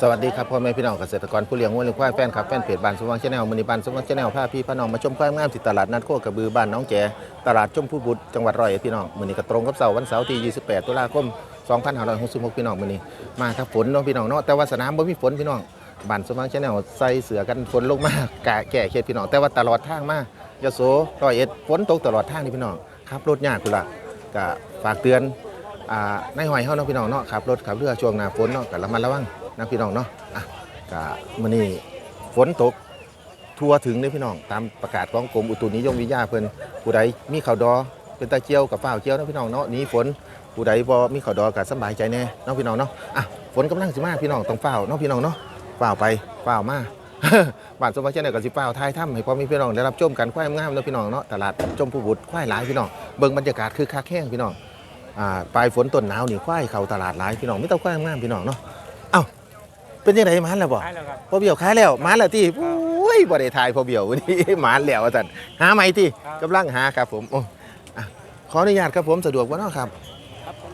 สวัสดีครับพ่อแม่พี่น้องเกษตรกรผู้เลี้ยงวัวเลี้ยงควายแฟนคลับแฟนเพจบ้านสมหวังชาแนลมณีบ้านสมหวังชาแนลพาพี่พี่น้องมาชมควายงามที่ตลาดนัดโคกระบือบ้านน้องแจตลาดชมพูบุตรจังหวัดร้อยเอ็ดพี่น้องมือนี้ก็ตรงกับเสาร์วันเสาร์ที่ 28 ตุลาคม 2566 พี่น้องมือนี้มาครับฝนเนาะพี่น้องเนาะแต่ว่าสนามบ่มีฝนพี่น้องบ้านสมหวังชาแนลใส่เสือกันฝนลงมากะแก่เขตพี่น้องแต่ว่าตลอดทางมายโสร้อยเอ็ดฝนตกตลอดทางนี่พี่น้องขับรถยากพุ่นล่ะก็ฝากเตือนอ่าในหอยเฮาเนาะพี่น้องเนาะขับรถขับเรือช่วงหน้าฝนเนาะก็ระมัดระวัง นะพี่น้องเนาะอะก็มื้อนี้ฝนตกทั่วถึงเด้พี่น้อง ตามประกาศของกรมอุตุนิยมวิทยาเพิ่นผู้ใดมีข้าวดอเป็นตาเจียวกับฝ้าวเจียวนะพี่น้องเนาะหนี้ฝนผู้ใดบ่มีข้าวดอก็สำบายใจแน่เนาะพี่น้องเนาะอะฝนกำลังสิมาพี่น้องต้องฝ้าวเนาะพี่น้องเนาะฝ้าวไปฝ้าวมา บ้านสมบัติเช่นเดียกับสิฝ้าวทายถ้ำให้พ่อแมีพี่น้องได้รับชมกันควายงามเนาะพี่น้องเนาะตลาดชมพูบุตรควายหลายพี่น้องเบิ่งบรรยากาศคือคักแห้งพี่น้องอ่าปลายฝนต้นหนาวนี่ควายเข้าตลาดหลายพี่น้องไม่ต้องควายงามพี่น้องเนาะ เป็นยังไงมันแล้วบ่ใช่แล้วครับพอเบี้ยวขายแล้วมันแล้วที่โอ้ยบ่ได้ทายพอเบี้ยววันนี้มันแล้วว่าซั่นหาใหม่ที่ครับกำลังหาครับผมโอ้อะขออนุญาตครับผมสะดวกบ่เนาะครับ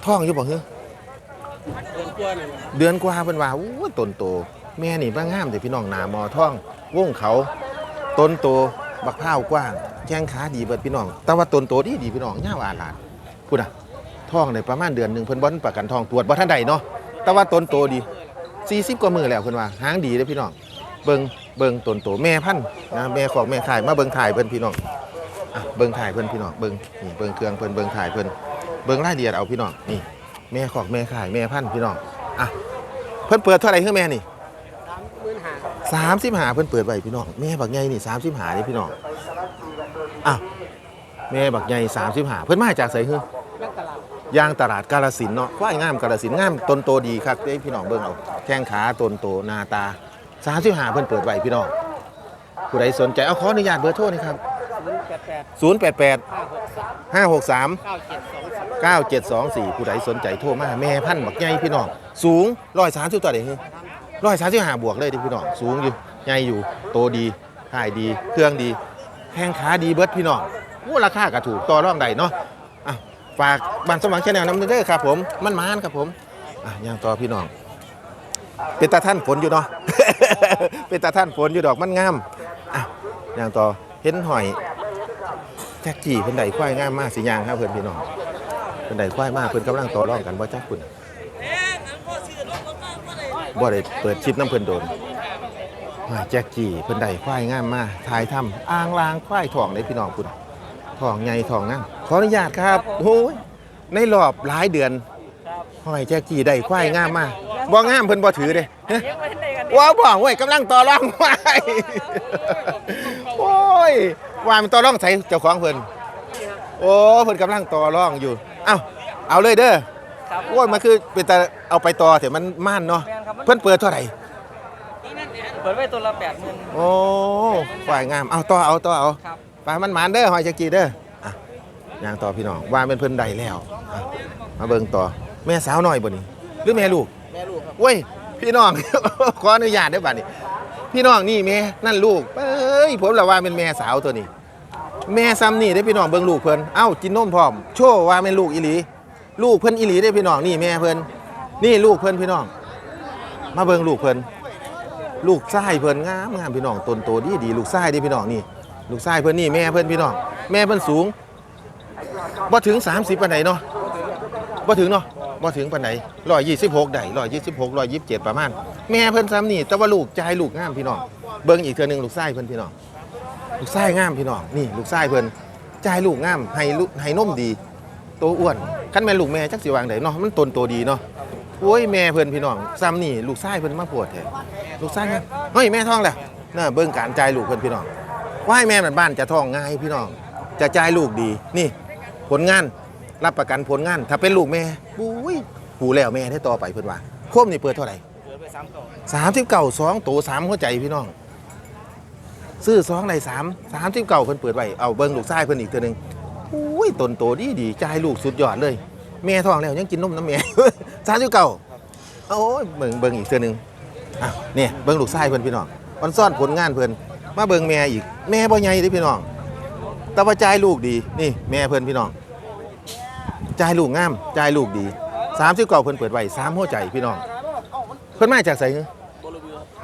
ท้องอยู่บ่ฮึเดือนกว่าหนึ่งเดือนกว่าเพิ่นว่าอู้ต้นโต แม่นี่บ้างามแต่พี่น้องหน้ามอท้องวงเขาต้นโตบักพร้าวกว้างแข้งขาดีเบิดพี่น้อง แต่ว่าต้นโตดีดีพี่น้องยาวอาลาดพูดอะท้องได้ประมาณเดือนหนึ่งเพิ่นบ่ทันประกันท้องตรวจบ่ทันใดเนาะแต่ว่าต้นโตดี 40 กว่ามือแล้วเพิ่นว่าหางดีเด้อพี่น้องเบิงเบิงตนโตแม่พันธุ์นะแม่ของแม่ขายมาเบิงถ่ายเพิ่นพี่น้องอะเบิงถ่ายเพิ่นพี่น้องเบิงนี่เบิงเครื่องเพิ่นเบิงถ่ายเพิ่นเบิงรายละเอียดเอาพี่น้องนี่แม่ของแม่ขายแม่พันธุ์พี่น้องอะเพิ่นเปิดเท่าไหร่คือแม่นี่สามหมื่นห้าเพิ่นเปิดไว้พี่น้องแม่บักใหญ่นี่35นี่พี่น้องอะแม่บักใหญ่35เพิ่นมาจากไสเรื่อ ย่างตลาดกาลสินเนาะควายงามกาลสินงามต้นโตดีครับเด้พี่น้องเบิ่งเอาแข้งขาต้นโตหน้าตา35เพิ่นเปิดไว้พี่น้องผู้ใดสนใจเอาขออนุญาตเบอร์โทรนี่ครับศูนย์แปดแปด088ห้าหกสาม563เก้าเจ็ดสองสาม9724 ผู้ใดสนใจโทรมาแม่พันบักใหญ่พี่น้องสูง130ตัวเด้135บวกเลยเดิพี่น้องสูงอยู่ใหญ่อยู่โตดีถ่ายดี เครื่องดีแข้งขาดีเบิดพี่น้องโอ้ราคาก็ถูกต่อรองได้เนาะ ฝากบ้านสมหวังแชนแนลน้ำเด้อครับผมมันมานครับผมอะย่างต่อพี่น้อง เป็นตาท่านฝนอยู่เนาะ เป็นตาท่านฝนอยู่ดอกมันงามอะย่างต่อเห็นหอยแจ็คจี้เพิ่นได้ควายงามมากสิยางครับเพื่อนพี่น้องเพิ่นได้ควายมากเพิ่นกำลังต่อรองกันบ่จักคุณบ่ได้เปิดชิปน้ำเพิ่นโดนหอยแจ็คจี้เพิ่นได้ควายงามมากถ่ายทำอ่างลางควายทองได้พี่น้องคุณ ทองใหญ่ทองงามขออนุญาตครับโอ้ยในรอบหลายเดือนห้อยแจ๊กกี้ได้ควายงามมากบ่งามเพิ่นบ่ถือเด้ฮะว้าวบ่เว้ยกำลังต่อรองไว้โอ้ยว่ามันต่อรองใส่เจ้าของเพิ่นโอ้เพิ่นกำลังต่อรองอยู่เอ้าเอาเลยเด้อครับโอ้ยมันคือเป็นแต่เอาไปต่อเถอะมันม่านเนาะแม่นครับมันเพิ่นเปิดเท่าไหร่เปิดไว้ตัวละแปดหมื่นโอ้ควายงามเอาต่อเอาต่อเอา ครับไปมันหมานเด้อหอยแจ๊กกี้เด้ออะย่างต่อพี่น้องว่าเป็นเพิ่นได้แล้วอะมาเบิ่งต่อแม่สาวน้อยบ่นี่หรือแม่ลูกแม่ลูกครับเว้ยพี่น้อง ขออนุญาตได้อบัดนี้ พี่น้องนี่แม่นั่นลูกเอ้ยผมละว่าเป็นแม่สาวตัวนี้ แม่ซ้ำนี่ได้อพี่น้องเบิ่งลูกเพิ่นเอ้ากินนมพร้อมโชว์ว่าเป็นลูกอีหลี ลูกเพิ่นอีหลีได้อพี่น้องนี่แม่เพิ่นนี่ลูกเพิ่นพี่น้อง มาเบิ่งลูกเพิ่นลูกชายเพิ่นงามงามพี่น้องต้นโตดีดีลูกชายเด้อพี่น้องนี่ ลูกชายเพิ่อนนี่แม่เพิ่อนพี่น้องแม่เพิ่อนสูงบ่ถึง 30ปานใดเนาะบ่ถึงเนาะบ่ถึงปานใด126ได้126 127ประมาณ แม่เพิ่อนซ้ำนี่แต่ว่าลูกชายลูกงามพี่น้องเบิ่งอีกเทือหนึงลูกชายเพิ่อนพี่น้องลูกชายงามพี่น้องนี่ลูกชายเพิ่อนชายลูกงามให้ลูกให้นมดีโตอ้วนคันแม่ลูกแม่จักสิวางไดเนาะมันตนโตดีเนาะโอ้ยแม่เพิ่อนพี่น้องซ้ำนี่ลูกชายเพิ่อนมาปวดแท้ลูกชายงามเฮ้ยแม่ท้องแล้วน่ะเบิ่งการจ่ายลูกเพิ่นพี่น้อง ว่าให้แม่มันบ้านจะท้องง่ายพี่น้อง จะจ่ายลูกดีนี่ ผลงานรับประกันผลงาน ถ้าเป็นลูกแม่บุ้ยผูแล้วแม่ได้ต่อไปเพิ่นว่าโคมนี่เปิดเท่าไหร่เปิดไปสามต่อสามสิบเก้าสองโตสามหัวใจพี่น้อง ซื้อสองในสามสามสิบเก้าเพิ่นเปิดไว้เอาเบิ้งลูกชายเพิ่นอีกเทื่อหนึ่งอุ้ยตนโตดีดีจ่ายลูกสุดยอดเลย แม่ท้องแล้วยังกินนมน้ำแม่สามสิบเก้าโอ้ยเบิ่งเบิ่งอีกเทื่อหนึ่งอะเนี่ยเบิ่งลูกชายเพิ่นพี่น้องมันซ่อนผลงานเพิ่น มาเบิ่งแม่อีก แม่บ่ใหญ่เด้พี่น้องแต่ว่าจ่ายลูกดีนี่แม่เพิ่นพี่น้องจ่ายลูกงามจ่ายลูกดีสามสิบเก้าเพิ่นเปิดไว้สามหัวใจพี่น้อง เพิ่นมาจากไส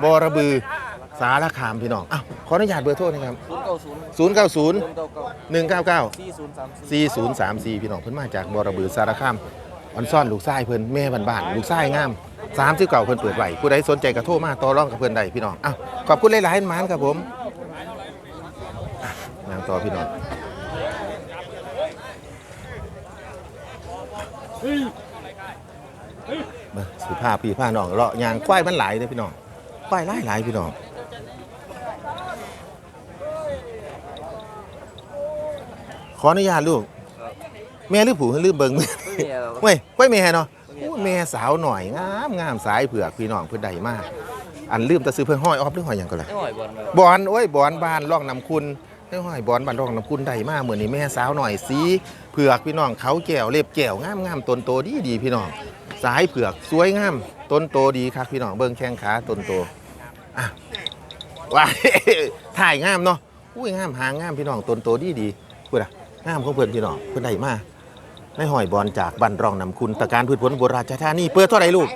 บอระบือสารคามพี่น้องอ้าวขออนุญาตเบอร์โทรหนะครับศูนย์เก้าศูนย์090หนึ่งเก้าเก้า199สี่ศูนย์สามสี่4034พี่น้องเพิ่นมาจากบอระบือสารคามออนซ่อนลูกชายเพิ่นแม่บ้านๆลูกชาย งาม30เก่าเพิ่นเปิดไว้ผู้ใดสนใจก็โทรมาต่อรองกับเพิ่นได้พี่น้องอ้าวขอบคุณหลายๆหมานครับผมอะนางต่อพี่น้องเบิ่งสิพาพี่พาน้องเลาะยางควายมันหลายเด้อพี่น้องควายหลายหลายๆพี่น้องขออนุญาตลูกแม่หรือผู้หรือเบิ่งมือเว้ยกล้วยแม่เนาะโอ้ แม่สาวหน่อยงามงามสายเผือกพี่น้องเพิ่นใดมาก อันลืมแตะซื้อเพิ่นห้อยออฟหรือห้อยหยังก็ล่ะไม่หอยบอลเลยบอนโอ้ยบอนบ้านร่องน้ำคุณได้ห้อยบอนบ้านร่องน้ำคุณใดมากมื้อนี้แม่สาวหน่อยสีเผือกพี่น้องเขาแก้วเล็บแก้วงามงามต้นโตดีดีพี่น้องสายเผือกสวยงามต้นโตดีครับพี่น้องเบิ่งแข้งขาต้นโตอะว้ายถ่ายงามเนาะอุ้ยงามหางงามพี่น้องต้นโตดีดีพูดอะงามของเพิ่นพี่น้องเพิ่นใดมาก ในหอยบอลจากบันรองนำคุณตะการพืชผลโบราณธานีเปิดเท่าไรลูก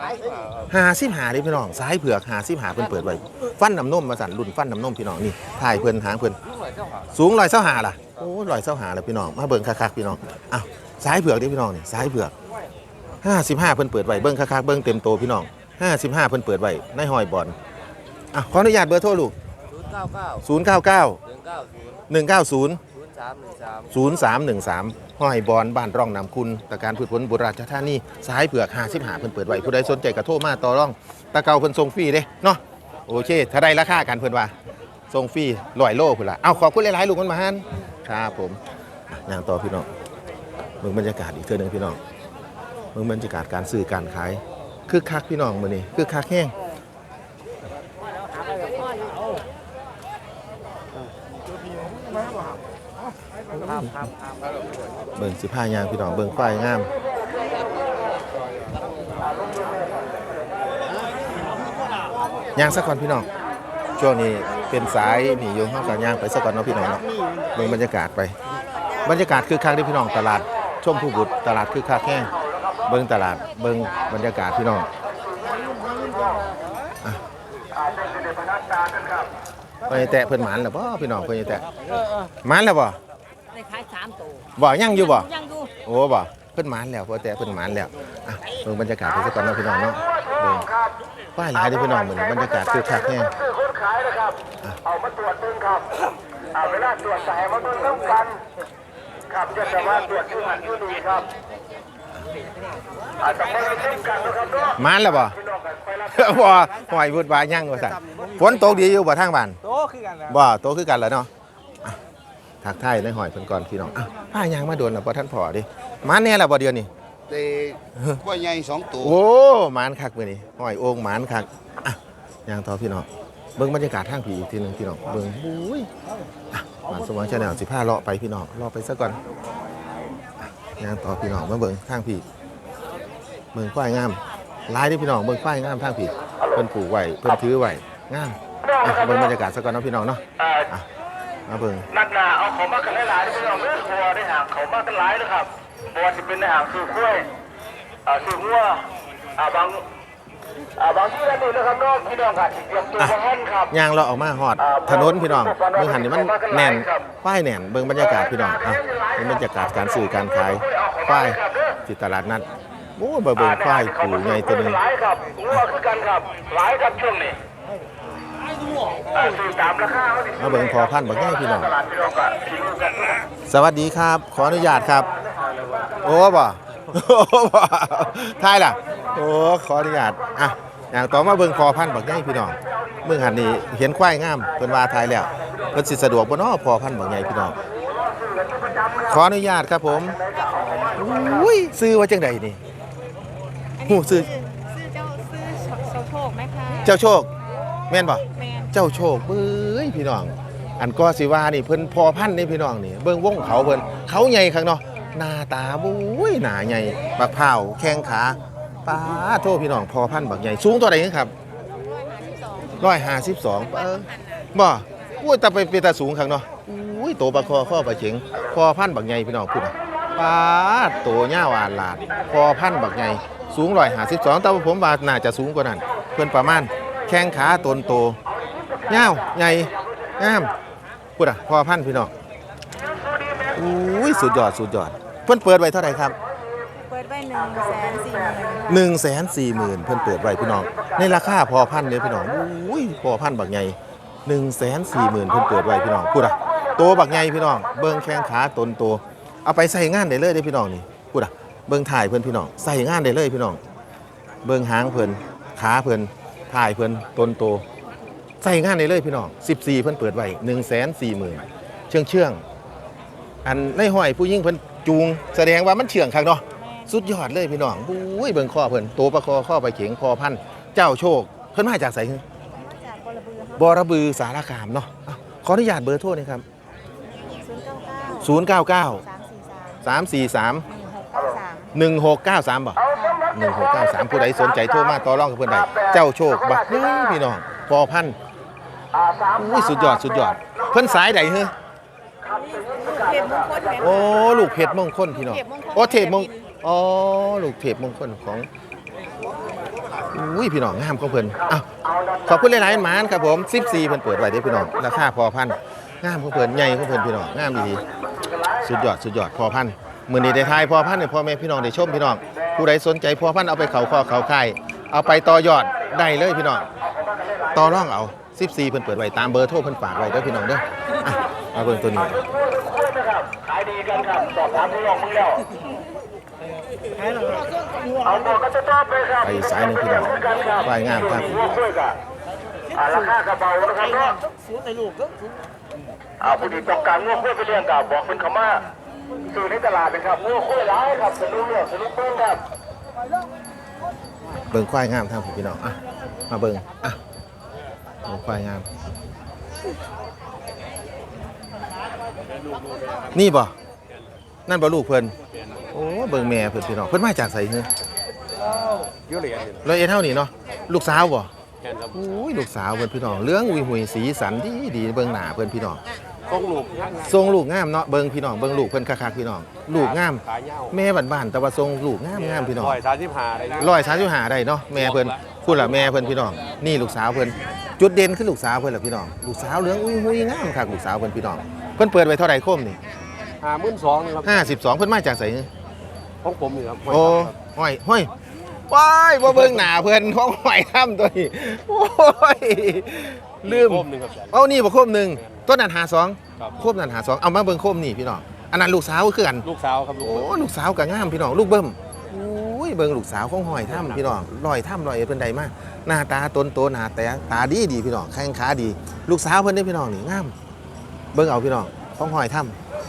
หายเปล่าครับหาสิบหาเลยพี่น้องสายเผือกหาสิบหาเพิ่นเปิดไว้ฟันน้ำนมมาสั่นรุ่นฟันน้ำนมพี่น้องนี่ถ่ายเพิ่นหางเพิ่นสูงลอยเส้าหาล่ะโอ้ลอยเส้าหาล้วพี่น้องมาเบิ่งคักๆพี่น้องอ้าวสายเผือกดิพี่น้องนี่สายเผือกห้าสิบห้าเพิ่นเปิดไว้เบิ่งคักๆเบิ่งเต็มโตพี่น้องห้าสิบห้าเพิ่นเปิดไว้ในหอยบอลอะขออนุญาตเบอร์โทรลูกศูนย์เก้าเก้าศูนย์เก้าเก้าหนึ่งเก้าศูนย์ ศูนย์สามหนึ่งสาม0313 ห้อยบอลบ้านร่องน้ำคุณตะการพืชผลบุราชธานีสายเผือก50หาเพิ่นเปิดไว้ผู้ใดสนใจก็โทรมาต่อร่อง ตะเกาเพิ่นส่งฟรีเด้เนาะโอเค ถ้าได้ราคากันเพิ่นว่าส่งฟรีร้อยโลพุ่นละเอาขอบคุณหลายๆลูกมันมาฮันครับผมอย่างต่อพี่น้องเมืองบรรยากาศอีกเทื่อหนึงพี่น้องเมืองบรรยากาศการซื้อการขายคึกคักพี่น้องมื้อนี้คึกคักแห้ง ครับครับครับ เบิ่งสิผ้ายางพี่น้องเบิ่งควายงามยางสักก่อนพี่น้องช่วงนี้เป็นสายหนีอยู่ห้องกับยางไปสักก่อนเนาะพี่น้องเนาะเบิ่งบรรยากาศไป บรรยากาศคือคักเด้อพี่น้องตลาดชมผู้บุตรตลาดคือคักแห้งเบิ่งตลาดเบิ่งบรรยากาศพี่น้องอะเพิ่นแตะเพิ่นหมานแล้วบ่พี่น้องเพิ่นแตะหมานแล้วบ่ได้ ขายสามตัวบ่ยังอยู่บ่ยังดูโอ้บ่เพิ่นหมานแล้วเพิ่นแต่เพิ่นหมานแล้วอะเบิ่งบรรยากาศไปสักก่อนเนาะพี่น้องเนาะเบิ่งป้ายหลายเด้อพี่น้องมื้อนี้บรรยากาศคือคักแฮงคนขายนะครับเอามาตรวจเบิ่งครับเอาเวลาตรวจสายมาเบิ่งน้ำกันครับจะสามารถตรวจชื่อหันชื่อดีครับอาจจะมาเบิ่งกันนะครับเนาะหมานแล้วบ่พี่น้องกันไปรับบ่หอยพูดว่ายังว่าซั่นฝนตกดีอยู่บ่ทางบ้านโตคือกันแล้วบ่โตคือกันแล้วเนาะอะ ทักทายในหอยเพิ่นก่อนพี่น้องอะป้ายางมาโดนแล้วบ่ท่านพอดิหมานแน่แล้วบ่เดือนนี้ได้กล้วยใหญ่สองตัวโอ้หมานคักมื้อนี้หอยโอ่งหมานคักอะยางต่อพี่น้องเบิ่งบรรยากาศทางผีอีกทีหนึงพี่น้องเบิ่งอุ้ยอะมาสมองชาแนลสิพาเลาะไปพี่น้องเลาะไปซะก่อนงามต่อพี่น้องมาเบิ่งทางพี่เบิ่งควายงามหลายเด้อพี่น้องเบิ่งควายงามทางพี่เพิ่นปลูกไว้เพิ่นถือไว้งามอะเบิ่งบรรยากาศซะก่อนเนาะพี่น้องเนาะอ่าอะ มาเบิ่งนัดหนาเอาของมากันหลายๆพี่น้องเด้อบัวได้หางเขามากันหลายนะครับบัวจะเป็นในหางสูบกล้วยอ่าสูบงัวอ่าบางอ่าบางที่นั่นนี่นะครับน้องพี่น้องค่ะเตรียมตัวมาหั่นครับย่างเลาะออกมาฮอด ถนนพี่น้องเบิ่งหันนี่มันแน่นควายแน่นเบิ่งบรรยากาศพี่น้องอะเบิ่งบรรยากาศการซื้อการขายควายที่ตลาดนัดโอ้บ่เบิ่งควายผูใหญ่ตัวหนึงหลายครับงัวคือกันครับหลายครับช่วงนี้อ่าซื้อตา มราคาเขาดิมาเบิ่งพอพันธุ์บักใหญ่พี่น้องตลาดพี่น้องก็กินกันนะสวัสดีครับ ขออนุญาตครับโอ้บ่โอ้บ่ทายล่ะ โอ้ ขออนุญาต อะ อย่างต่อมาเบิ่งคอพันธุ์บักใหญ่พี่น้องเบิ่งหันนี่เห็นควายงามเพิ่นว่าทายแล้วเพิ่นสิสะดวกบ่เนาะพอพันธุ์บักใหญ่พี่น้อง ขออนุญาตครับผมอุ้ยซื้อว่าจังไดนี่หูซื้อซื้อเจ้าซื้อโชโชคไหมคะ เจ้าโชค แม่นบ่แมน เจ้าโชคเบ้ยพี่น้อง อันก็สิว่านี่เพิ่นพอพันนี่พี่น้องนี่เบิ่งวงเขาเพิ่นเขาใหญ่ข้างเนาะหน้าตาบุ้ยหน้าใหญ่บักเผาแข้งขาป้าโทษพี่น้องพอพันบักใหญ่สูงตัวใดครับร้อยห้าสิบสองเออบ่อุ้ยแต่ไปเป็นตาสูงข้างเนาะอุ้ยโตปลาคอข้อปลาเข็งพอพันบักใหญ่พี่น้องพูดน่ะป้าโตหญ้าหวานหลาดพอพันบักใหญ่สูงร้อยห้าสิบสองแต่ว่าผมว่าน่าจะสูงกว่านั้นเพิ่นประมาณแข้งขาตนโต เงาวใหญ่งามพูดอะพอพันธุ์พี่น้องอุ้ยสุดยอดสุดยอด เพิ่นเปิดไว้เท่าไหร่ครับเปิดไว้หนึ่งแสนสี่หมื่นหนึ่งแสนสี่หมื่นเพิ่นเปิดไว้พี่น้อง ในราคาพอพันธุ์เนี่ยพี่น้องอุ้ยพอพันธุ์บักใหญ่หนึ่งแสนสี่หมื่นเพิ่นเปิดไว้พี่น้องพูดอะโตบักใหญ่พี่น้อง เบิ่งแข้งขาตนโตเอาไปใส่งานได้เลยเด้อพี่น้องนี่พูดอะเบิ่งถ่ายเพิ่นพี่น้องใส่งานได้เลยพี่น้อง เบิ่งหางเพิ่นขาเพิ่นถ่ายเพิ่นตนโต ใส่งานได้เลยพี่น้อง 14 เพิ่นเปิดไว้1 4 0 0 0 0เชื่องเชื่องๆอันในห้อยผู้ยิ่งเพิ่นจูง แสดงว่ามันเชื่องคักเนาะสุดยอดเลยพี่น้องอุ้ยเบิ่งข้อเพิ่นโตประคอข้อไปเข็งพอพันธุ์เจ้าโชค เพิ่นมาจากไสจากบลบือครับบอระบือสารคามเนาะอะขออนุญาตเบอร์โทรหนะครับศูนย์เก้าเก้า099สามสี่สาม343หนึ่งหกเก้าสาม1693บ่1693 ผู้ใดสนใจโทรมาต่อรองกับเพิ่นได้เจ้าโชคบักเฮ้ยพี่น้องพอพันธุ์ อุ้ยสุดยอดสุดยอด เพิ่นสายใดเฮ้อเทพมงคลแหมโอ้ลูกเพชรมงคลพี่น้องเทพมงคลโอ้เทพมงอ๋อลูกเทพมงคลของอุ้ยพี่น้องงามของเพิ่นอ้าวขอบคุณหลายๆหมานครับผม14เพิ่นเปิดไว้เด้อพี่น้องราคาพอพันงามของเพิ่นใหญ่ของเพิ่นพี่น้องงามดีๆสุดยอดสุดยอดพอพันมื้อนี้ได้ทายพอพันให้พ่อแม่พี่น้องได้ชมพี่น้อง ผู้ใดสนใจพอพันเอาไปเขาคอเขาค่ายเอาไปต่อยอดได้เลยพี่น้องต่อรองเอา 14เพิ่นเปิดไว้ตามเบอร์โทรเพิ่นฝากไว้เด้อพี่น้องเด้ออะมาเบิ่งตัวนี้ขายดีกันครับสอบถามพี่น้องมึงแล้วเอาตัวก็จะตอบไปครับไปสายหนึ่งพี่น้องว่ายงามครับหัวคุยกันอ่าราคากระเป๋านะครับเนาะอ่าผู้ที่ต้องการงัวคุยไปเลี้ยงกับบอกเป็นคำว่าซื้อในตลาดนะครับงัวคุยร้ายครับสนุกเรื่องสนุกเบิ้งครับเบิ่งควายงามทางผมพี่น้องอะมาเบิ่งอะ เบิ่งควายงาม นี่บ่ นั่นบ่ลูกเพิ่นโอ้เบิ่งแม่เพิ่นพี่น้องเพิ่นมาจากไสเฮ้ยยุ่เหรียญร้อยเอ็ดเท่านี่เนาะลูกสาวบ่แค่ครับโอ้ยลูกสาวเพิ่นพี่น้องเหลื้องอุยหุยสีสันดีดีเบิ่งหน้าเพิ่นพี่น้องต้องลูกยังทรงลูกงามเนาะเบิ่งพี่น้องเบิ่งลูกเพิ่นคักๆพี่น้องลูกงาม ขาเงาแม่บ้านๆแต่ว่าทรงลูกงามงามพี่น้อง ร้อยสามสิบห้าเลยนะร้อยสามสิบห้าได้เนาะแม่เพิ่นพูดละแม่เพิ่นพี่น้องนี่ลูกสาวเพิ่น จุดเด่นคือลูกสาวเพิ่นล่ะพี่น้อง ลูกสาวเหลืองอุ้ยหุยงามคักลูกสาวเพิ่นพี่น้องเพิ่นเปิดไว้เท่าไหร่โคมนี่ห้าหมื่นสองครับ52เพิ่นมาจากไสของผมนี่ครับโอ้ห้อยห้อยว้ายบ่เบิ่งหน้าเพิ่นของห้อยทํตัวนี้โอ้ยลืมโคมหนึ่งครับเอานี่บ่โคมหนึงต้นนั้น52ครับโคมนั้น52เอามาเบิ่งโคมนี่พี่น้องอันนั้นลูกสาวคือกันลูกสาวครับลูกโอ้ลูกสาวก็งามพี่น้องลูกเบิ่มโอ้ย เบิ่งลูกสาวของหอยถ้ำพี่น้องลอยถ้ำลอยเอ็ดเพิ่นใดมากหน้าตาตนโตหน้าแต่ตาดีดีพี่น้องแข้งขาดี ลูกสาวเพิ่นได้พี่น้องนี่งาม เบิ่งเอาพี่น้องของหอยถ้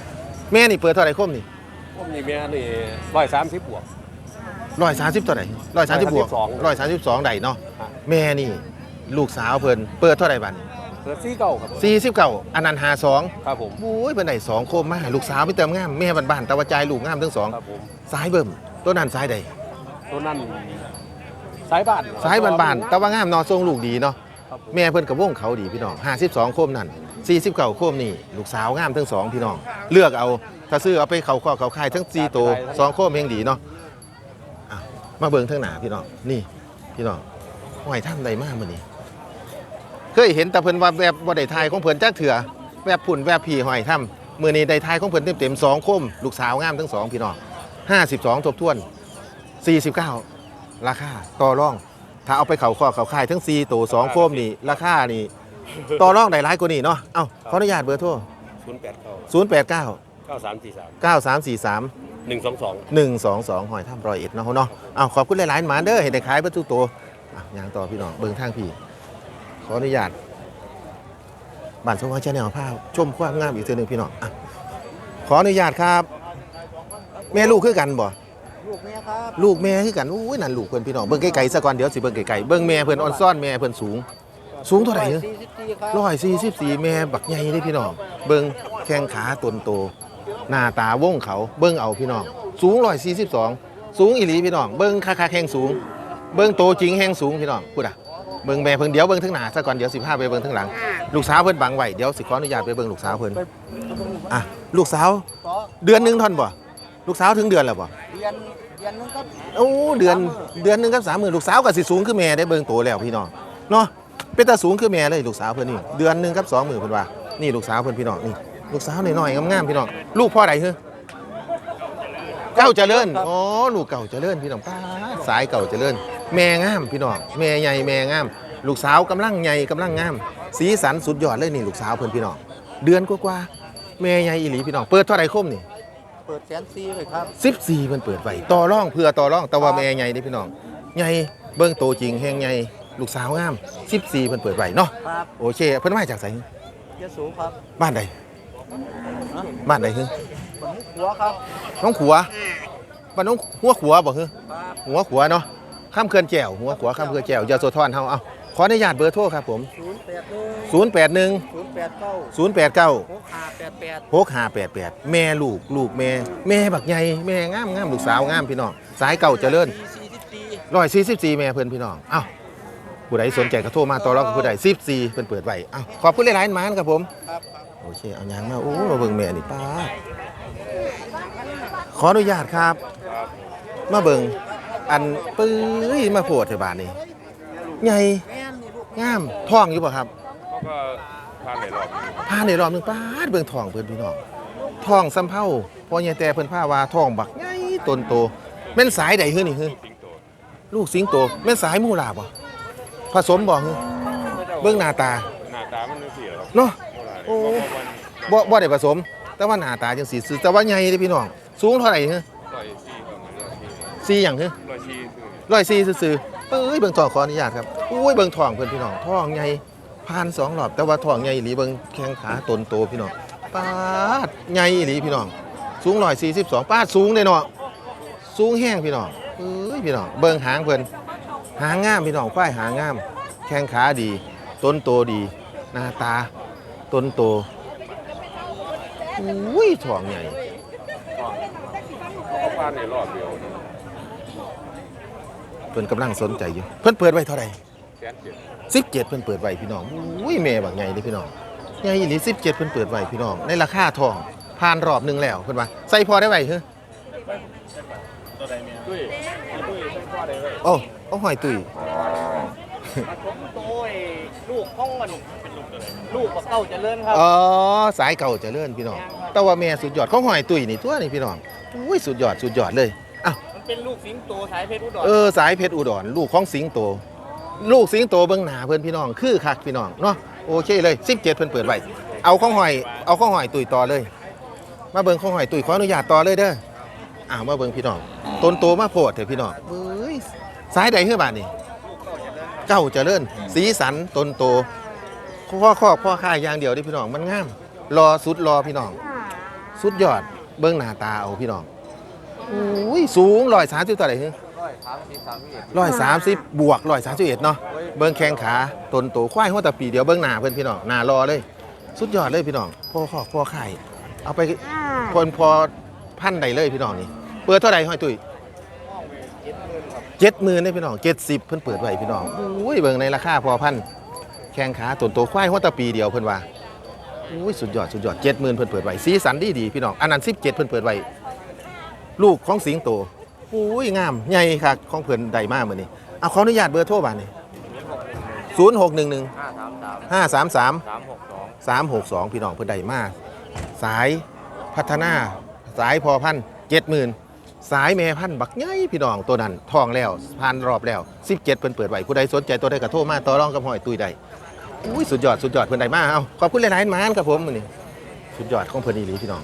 ำแม่นี่เปิดเท่าไหร่คมนี่ผมนี่แม่นี่ร้อยสามสิบบวกร้อยสามสิบเท่าไหร่ร้อยสามสิบบวก132ร้อยสามสิบสองได้เนาะครับแม่นี่ลูกสาวเพิ่นเปิดเท่าไหร่บัดเกิดซี่เก่าครับสี่สิบเก้าอันนั้นหาสองครับผมโอ้ยเพิ่นได้สองโคมมาลูกสาวมีเติมงามแม่บ้านๆแต่ว่าใจายลูกงามทั้งสองครับผมสายเบิ่มตัวนั้นสายใด ตัวนั้นสายบ้านสายบานๆแต่ว่างามเนอทรงลูกดีเนาะครับผมแม่เพิ่นกับวงเขาดีพี่น้อง52โคมนั่น49โคมนี่ลูกสาวงามทั้งสองพี่น้อง เลือกเอาถ้าซื้อเอาไปเขาข้อเขาคายทั้ง4ตัว2โคมยังดีเนาะอะมาเบิ่งทางหน้าพี่น้องนี่พี่น้องห้อยท่านใดมากมื้อนี้ เคยเห็นแต่เพิ่นว่าแบบบ่ได้ทายของเพิ่นจักเถื่อแวบพุ่นแวบพี่ห้อยถ้ำมื้อนี้ได้ทายของเพิ่นเต็มๆ2โคมลูกสาวงามทั้งสองพี่น้อง52ทบทวน 49 ราคาต่อรอง ถ้าเอาไปเขาข้อเขาคายทั้ง4ตัว2โคมนี่ราคานี่ต่อรองได้หลายกว่านี้เนาะเอ้าขออนุญาตเบอร์โทรศูนย์แปดเก้า089 เก้าสามสี่สาม9343 หนึ่งสองสอง122หอยถ้ำรอยเอ็ดเนาะเนาะเอ้าขอบคุณหลายๆหมาเด้อเห็นได้ขายเบรรทุกตัวอะยางต่อพี่น้องเบิ่งทางพี่ ขออนุญาตบ้านสว่างชาแนลภาพชมความงามอีกเทื่อหนึงพี่น้องอะขออนุญาตครับ แม่ลูกคือกันบ่ ลูกเมียครับลูกแม่คือกันอุ้ยนั่นลูกเพิ่นพี่น้องเบิ่งไกลๆซะก่อนเดี๋ยวสิเบิ่งไกลๆเบิ่งแม่เพิ่นออนซ่อนแม่เพิ่นสูง สูงเท่าไหร่เนอะสี่สิบสี่ครับร้อยสี่สิบสี่แม่บักใหญ่เลยพี่น้องเบิ่งแข้งขาตนโต หน้าตาว่งเขาเบิ่งเอาพี่น้องสูงร้อยสี่สิบสองสูงอีหลีพี่น้องเบิ่งคาคาแข้งสูง เบิ่งโตจริงแห้งสูงพี่น้องพูดอะเบิ่งแม่เพิ่นเดี๋ยวเบิ่งทั้งหน้าซะก่อนเดี๋ยวสิพาไปเบิ่งทั้งหลัง ลูกสาวเพิ่นบังไว้เดี๋ยวสิขออนุญาตไปเบิ่งลูกสาวเพิ่นอะลูกสาว เดือนหนึงท่อนบ่ ลูกสาวถึงเดือนแล้วบ่เรียนเรียนนึงครับโอ้เดือนเดือนหนึงกับสามหมื่นลูกสาวก็สิสูงขึ้นแม่ได้เบิ่งโตแล้วพี่น้องเนาะเป็นตาสูงคือแม่เลยลูกสาวเพิ่นนี่เดือนหนึงกับสองมื้อเพิ่นว่านี่ลูกสาวเพิ่นพี่น้องนี่ลูกสาวน้อยๆงามๆพี่น้องลูกพ่อใดเฮ้อเก่าเจริญอ๋อลูกเก่าเจริญพี่น้องป้าดสายเก่าเจริญแม่งามพี่น้องแม่ใหญ่แม่งาม ลูกสาวกำลังใหญ่กำลังงาม สีสันสุดยอดเลยนี่ลูกสาวเพิ่นพี่น้องเดือนกว่าๆแม่ใหญ่อีหลีพี่น้องเปิดเท่าไหร่คมนี่ เปิดแสนซีเลยครับ14เพิ่นเปิดไว้ต่อรองเพื่อต่อรองแต่ว่าแม่ใหญ่นี่พี่น้องใหญ่เบิ่งโตจริงแฮงใหญ่ลูกสาวงาม14เพิ่นเปิดไว้เนาะครับโอเคเพิ่นมาจากไสยะโสูครับบ้านใดบ้านใดคือหัวครับน้องขัวบ้านน้องหัวขัวบ่คือครับหัวขัวเนาะข้ามเขื่อนแก้วหัวขัวข้ามเขื่อนแก้วยาโสธรเฮาเอา ขออนุญาตเบอร์โทรครับผม ศูนย์แปดหนึ่ง081 ศูนย์แปดเก้า089 หกห้าแปดแปด 6588 แม่ลูกลูกแม่ แม่บักใหญ่แม่งามงามลูกสาวงามพี่น้องสายเก่าเจริญ สี่สิบสี่144แม่เพิ่นพี่น้อง เอ้าผู้ใดสนใจก็โทรมาต่อรองกับผู้ใด14เพิ่นเปิดไว้เอ้าขอบคุณหลายๆหมานครับผม ครับโอเค เอายางมา โอ้มาเบิ่งแม่นี่ป้าดขออนุญาตครับ มาเบิ่งอันปื้ยมาโพดเทบานนี่ ใหญ่แม่นนี่ลูกงามท้องอยู่ป่ะครับเขาก็ผ่านในรอบนี้พาในรอบหนึงป้าดเบิ่งท้องเพิ่นพี่น้องท้องซ้ำเผาพอใหญ่แต่เพิ่นพาว่าท้องบักใหญ่ตนโตแม่นสายใดฮื้อนี่ฮื้อสิงโตลูกสิงโตแม่นสายมูลาบ่ผสมบ่ฮื้อเบิ่งหน้าตาหน้าตามันเสียครับเนาะโอ้โอ้วันบ่บ่ได้ผสม แต่ว่าหน้าตาจังสีซื่อแต่ว่าใหญ่เด้พี่น้องสูงเท่าไหร่ฮื้อร้อยสี่ครับร้อยสี่สี่หยังฮื้อร้อยสี่คือร้อยสี่ซื่อๆ เอ้ยเบิ่งทองขออนุญาตครับอุ้ยเบิ่งทองเพื่อนพี่น้องทองใหญ่ผ่านสองรอบแต่ว่าทองใหญ่อีหลีเบิ่งแข้งขาตนโตพี่น้องปาดใหญ่อีหลีพี่น้อง สูงร้อยสี่สิบสองปาดสูงเลยเนาะสูงแห้งพี่น้องเอ้ยพี่น้องเบิ่งหางเพิ่อนหางงามพี่น้องควายหางงาม แข้งขาดีต้นโตดีหน้าตาต้นโตอุ้ยทองใหญ่เขาก็ผ่านในรอบเดียวนะ พิ่นกำลังสนใจอยู่ เพิ่นเปิดไว้เท่าไหร่แสนเจ็ดสิบเจ็ดเพิ่นเปิดไว้พี่น้องอุ้ยแม่บักใหญ่เลยพี่น้องใหญ่อีหลีสิบเจ็ดเพิ่นเปิดไว้พี่น้อง ในราคาทองผ่านรอบหนึงแล้วเพิ่นว่าใส่พอได้ไว้เฮ้อตุ้ยตุ้ยใช้พ่อได้เลยโอ้เอาหอยตุยผมโตยลูกห้องมันลูกกับเก้าเจริญครับ อ๋อ สายเก่าเจริญพี่น้อง แต่ว่าแม่สุดยอดของหอยตุยนี่ตัวนี่พี่น้องอุ้ยสุดยอดสุดยอดเลยอ้าวมัน เป็นลูกสิงโตสายเพชรอุดรเออสายเพชรอุดรลูกของสิงโต ลูกสิงโตเบิ่งหน้าเพิ่อนพี่น้อง คือคักพี่น้องเนาะโอเคเลย17เพิ่นเปิดไว้เอาข้องหอย เอาข้องหอยตุยต่อเลย มาเบิ่งข้องหอยตุยขออนุญาตต่อเลยเด้ออ้าวมาเบิ่งพี่น้องต้นโตมาโพดเถอะพี่น้องเอ้ยสายใดเฮือบาดนี่เจ้าเจริญสีสันต้นโตพ่อครอบพ่อค่ายอย่างเดียวด้พี่น้องมันงามรอสุดรอพี่น้อง สุดยอดเบิ่งหน้าตาเอาพี่น้อง อุ้ยสูง130เท่าไหร่ฮึร้อยสามสิบสามสิบเอ็ดร้อยสามสิบบวกร้อยสามสิบเอ็ดเนาะเบิ้งแข้งขาตนโตควายหัวตะปีเดียวเบิ้งหน้าเพื่อนพี่น้องหน้ารอเลย สุดยอดเลยพี่น้องพ่อขอกพ่อไข่เอาไปพอพอพันใดเลยพี่น้องนี่เปิดเท่าไหร่ห้อยตุ้ยเจ็ดหมื่นเลยพี่น้องเจ็ดสิบเพิ่นเปิดไว้พี่น้องอุ้ยเบิ้งในราคาพอพันแข้งขาตนโตควายหัวตะปีเดียวเพิ่นว่าอุ้ยสุดยอดสุดยอดเจ็ดหมื่นเพิ่นเปิดไว้สีสันดีดีพี่น้องอันนั้นสิบเจ็ดเพิ่นเปิดไว้ ลูกของสิงโตอุ้ยงามใหญ่ค่ะของเพิ่นใดมากมือนี้เอาขออนุญาตเบอร์โทรบ้านนี่0611ห้าสามสามสามหกสองพี่น้องเพิ่นใดมากสายพัฒนาสายพอพัน70,000สายแม่พันบักใหญ่พี่น้องตัวนั้นทองแล้วผ่านรอบแล้ว17เจ็ดเพิ่นเปิดไว้ผู้ใดสนใจตัวใดก็โทรมาต่อรองกับหอยตุยไดอุ้ยสุดยอดสุดยอดเพิ่นใดมากเอาขอบคุณหลายๆมานครับผมมือนี้สุดยอดของเพิ่นอีหลีพี่น้อง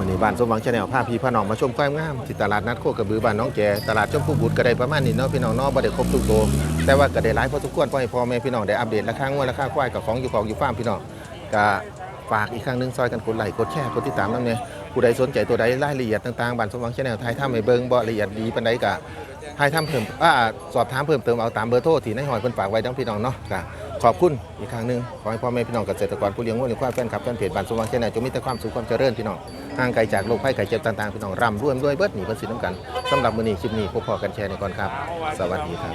วันนี้บ้านสมหวังชาแนลพาพี่พาน้องมาชมความงามที่ตลาดนัดโคกระบือบ้านน้องแจตลาดชมพูบุตรก็ได้ประมาณนี้เนาะพี่น้องเนาะบ่ได้ครบทุกตัวแต่ว่าก็ได้หลายพอสมควรพราะให้พ่อแม่พี่น้องได้อัปเดตราคางวดราคาควายกับของอยู่ของอยู่ฟาร์มพี่น้องก็ฝากอีกครั้งหนึงซอยกันกดไลค์กดแชร์กดติดตามนำเนี่ยผู้ใดสนใจตัวใดรายละเอียดต่างๆบ้านสมหวังชาแนลไทยทำให้เบิ่งบ่ละเอียดดีปานใดก็ไทยทำเพิ่มอ่าสอบถามเพิ่มเติมเอาตามเบอร์โทรที่ในหอยเพิ่นฝากไว้ทั้งพี่น้องเนาะก็ ขอบคุณอีกครั้งหนึ่งขอให้พ่อแม่พี่น้องเกษตรกรผู้เลี้ยงวัวเลี้ยงควายแฟนคลับแฟนเพจบ้านสมหวังชาแนลจงมีแต่ความสุขความเจริญพี่น้องห่างไกลจากโรคภัยไข้เจ็บต่างๆพี่น้องร่ำรวยด้วยเบิดหนีเบิดสินน้ำกันสำหรับมื้อนี้คลิปนี้พบพอกันแชร์ในก่อนครับ สวัสดีครับ